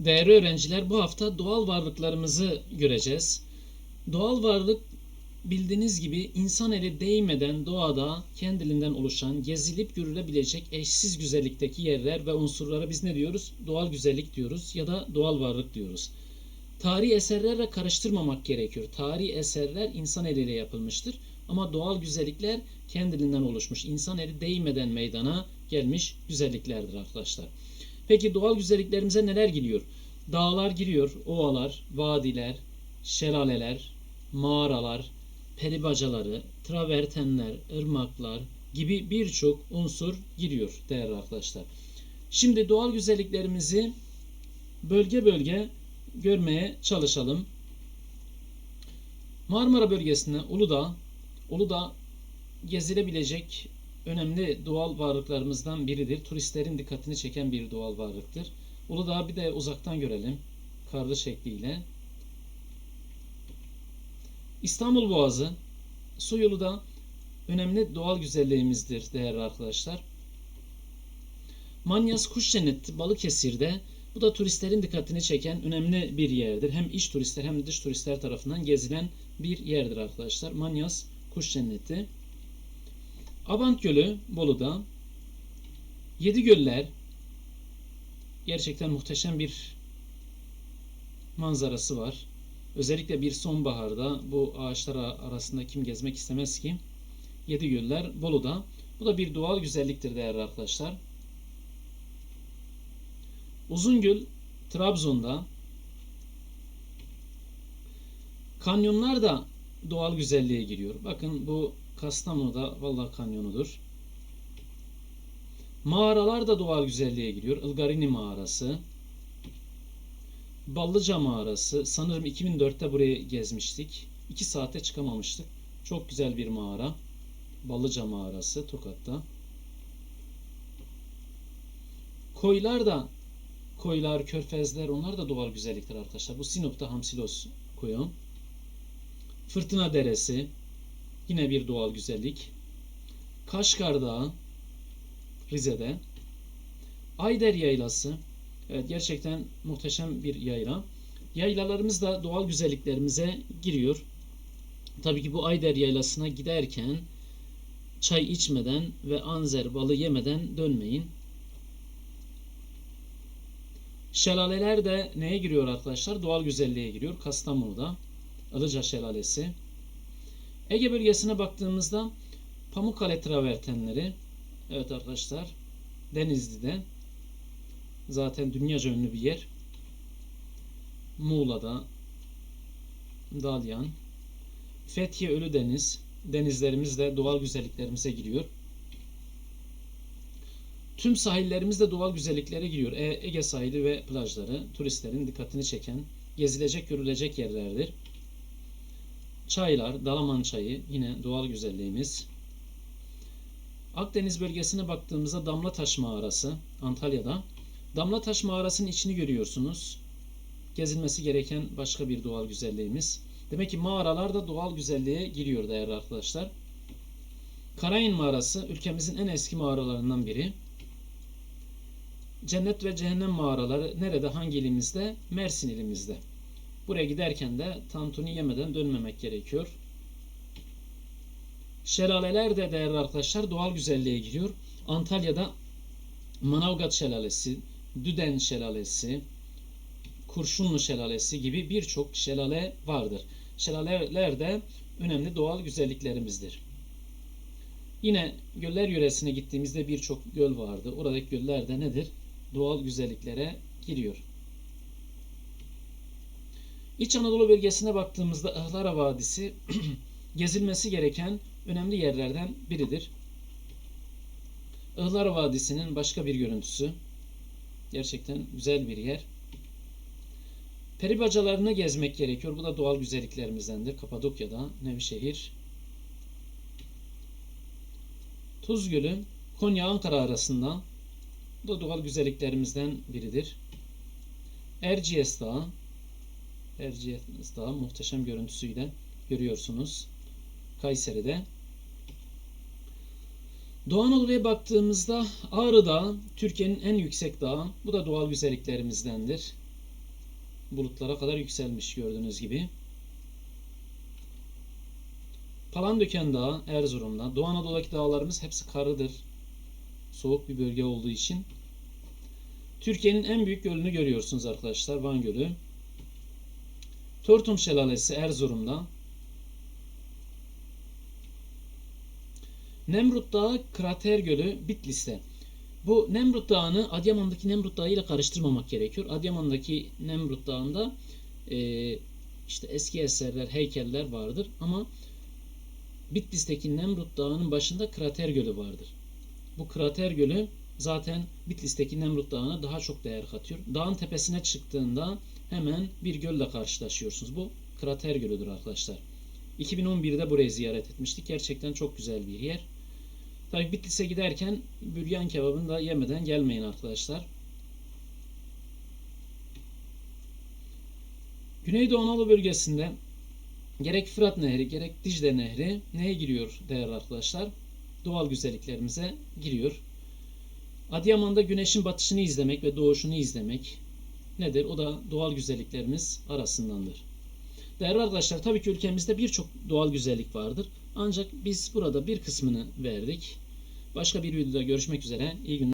Değerli öğrenciler bu hafta doğal varlıklarımızı göreceğiz. Doğal varlık bildiğiniz gibi insan eli değmeden doğada kendiliğinden oluşan, gezilip görülebilecek eşsiz güzellikteki yerler ve unsurlara biz ne diyoruz? Doğal güzellik diyoruz ya da doğal varlık diyoruz. Tarihi eserlerle karıştırmamak gerekiyor. Tarihi eserler insan eliyle yapılmıştır ama doğal güzellikler kendiliğinden oluşmuş. İnsan eli değmeden meydana gelmiş güzelliklerdir arkadaşlar. Peki doğal güzelliklerimize neler giriyor? Dağlar giriyor, ovalar, vadiler, şelaleler, mağaralar, peribacaları, travertenler, ırmaklar gibi birçok unsur giriyor değerli arkadaşlar. Şimdi doğal güzelliklerimizi bölge bölge görmeye çalışalım. Marmara bölgesinde Uludağ, Uludağ gezilebilecek önemli doğal varlıklarımızdan biridir. Turistlerin dikkatini çeken bir doğal varlıktır. Uludağ'ı bir de uzaktan görelim. Karlı şekliyle. İstanbul Boğazı su yolu da önemli doğal güzelliğimizdir değerli arkadaşlar. Manyas Kuş Cenneti Balıkesir'de bu da turistlerin dikkatini çeken önemli bir yerdir. Hem iç turistler hem de dış turistler tarafından gezilen bir yerdir arkadaşlar. Manyas Kuş Cenneti. Abant Gölü Bolu'da. Yedi Göller gerçekten muhteşem bir manzarası var. Özellikle bir sonbaharda bu ağaçlar arasında kim gezmek istemez ki? Yedi Göller Bolu'da. Bu da bir doğal güzelliktir değerli arkadaşlar. Uzungöl Trabzon'da. Kanyonlar da doğal güzelliğe giriyor. Bakın bu Kastamonu'da vallahi kanyonudur. Mağaralar da doğal güzelliğe giriyor. Ilgarini mağarası. Ballıca mağarası. Sanırım 2004'te burayı gezmiştik. 2 saate çıkamamıştık. Çok güzel bir mağara. Ballıca mağarası Tokat'ta. Koylar da koylar, körfezler onlar da doğal güzellikler arkadaşlar. Bu Sinop'ta Hamsilos koyu. Fırtına Deresi yine bir doğal güzellik. Kaşgar Dağı Rize'de. Ayder Yaylası Evet gerçekten muhteşem bir yayla. Yaylalarımız da doğal güzelliklerimize giriyor. Tabii ki bu Ayder Yaylası'na giderken çay içmeden ve anzer balı yemeden dönmeyin. Şelaleler de neye giriyor arkadaşlar? Doğal güzelliğe giriyor. Kastamonu'da. Ilıca Şelalesi. Ege bölgesine baktığımızda Pamukkale travertenleri. Evet arkadaşlar. Denizli'de. Zaten dünyaca ünlü bir yer. Muğla'da. Dalyan. Fethiye Ölüdeniz. Denizlerimiz de doğal güzelliklerimize giriyor. Tüm sahillerimiz de doğal güzelliklere giriyor. E, Ege sahili ve plajları turistlerin dikkatini çeken, gezilecek, görülecek yerlerdir. Çaylar, Dalaman çayı yine doğal güzelliğimiz. Akdeniz bölgesine baktığımızda Damlataş Mağarası Antalya'da. Damlataş Mağarası'nın içini görüyorsunuz. Gezilmesi gereken başka bir doğal güzelliğimiz. Demek ki mağaralar da doğal güzelliğe giriyor değerli arkadaşlar. Karayın Mağarası ülkemizin en eski mağaralarından biri. Cennet ve Cehennem mağaraları nerede, hangi ilimizde? Mersin ilimizde. Buraya giderken de tantuni yemeden dönmemek gerekiyor. Şelaleler de değerli arkadaşlar doğal güzelliğe giriyor. Antalya'da Manavgat Şelalesi, Düden Şelalesi, Kurşunlu Şelalesi gibi birçok şelale vardır. Şelaleler de önemli doğal güzelliklerimizdir. Yine göller yöresine gittiğimizde birçok göl vardı. Oradaki göller de nedir? Doğal güzelliklere giriyor. İç Anadolu bölgesine baktığımızda Ihlara Vadisi gezilmesi gereken önemli yerlerden biridir. Ihlar Vadisi'nin başka bir görüntüsü. Gerçekten güzel bir yer. Peribacalarını gezmek gerekiyor. Bu da doğal güzelliklerimizdendir. Kapadokya'da, Nevşehir. Tuz Gölü, Konya-Ankara arasında. Bu da doğal güzelliklerimizden biridir. Erciyes Dağı. Erciyes Dağı muhteşem görüntüsüyle görüyorsunuz. Kayseri'de. Doğu Anadolu'ya baktığımızda Ağrı Dağı Türkiye'nin en yüksek dağı. Bu da doğal güzelliklerimizdendir. bulutlara kadar yükselmiş gördüğünüz gibi. Palandöken Dağı Erzurum'da. Doğu Anadolu'daki dağlarımız hepsi karıdır. Soğuk bir bölge olduğu için. Türkiye'nin en büyük gölünü görüyorsunuz arkadaşlar. Van Gölü. Tortum Şelalesi Erzurum'da. Nemrut Dağı Krater Gölü Bitlis'te. Bu Nemrut Dağı'nı Adıyaman'daki Nemrut Dağı ile karıştırmamak gerekiyor. Adıyaman'daki Nemrut Dağı'nda e, işte eski eserler, heykeller vardır ama Bitlis'teki Nemrut Dağı'nın başında Krater Gölü vardır. Bu Krater Gölü zaten Bitlis'teki Nemrut Dağı'na daha çok değer katıyor. Dağın tepesine çıktığında hemen bir gölle karşılaşıyorsunuz. Bu Krater Gölü'dür arkadaşlar. 2011'de burayı ziyaret etmiştik. Gerçekten çok güzel bir yer. Tabii Bitlis'e giderken büryan kebabını da yemeden gelmeyin arkadaşlar. Güneydoğu Anadolu bölgesinde gerek Fırat Nehri gerek Dicle Nehri neye giriyor değerli arkadaşlar? Doğal güzelliklerimize giriyor. Adıyaman'da güneşin batışını izlemek ve doğuşunu izlemek nedir? O da doğal güzelliklerimiz arasındandır. Değerli arkadaşlar tabii ki ülkemizde birçok doğal güzellik vardır. Ancak biz burada bir kısmını verdik. Başka bir videoda görüşmek üzere. İyi günler.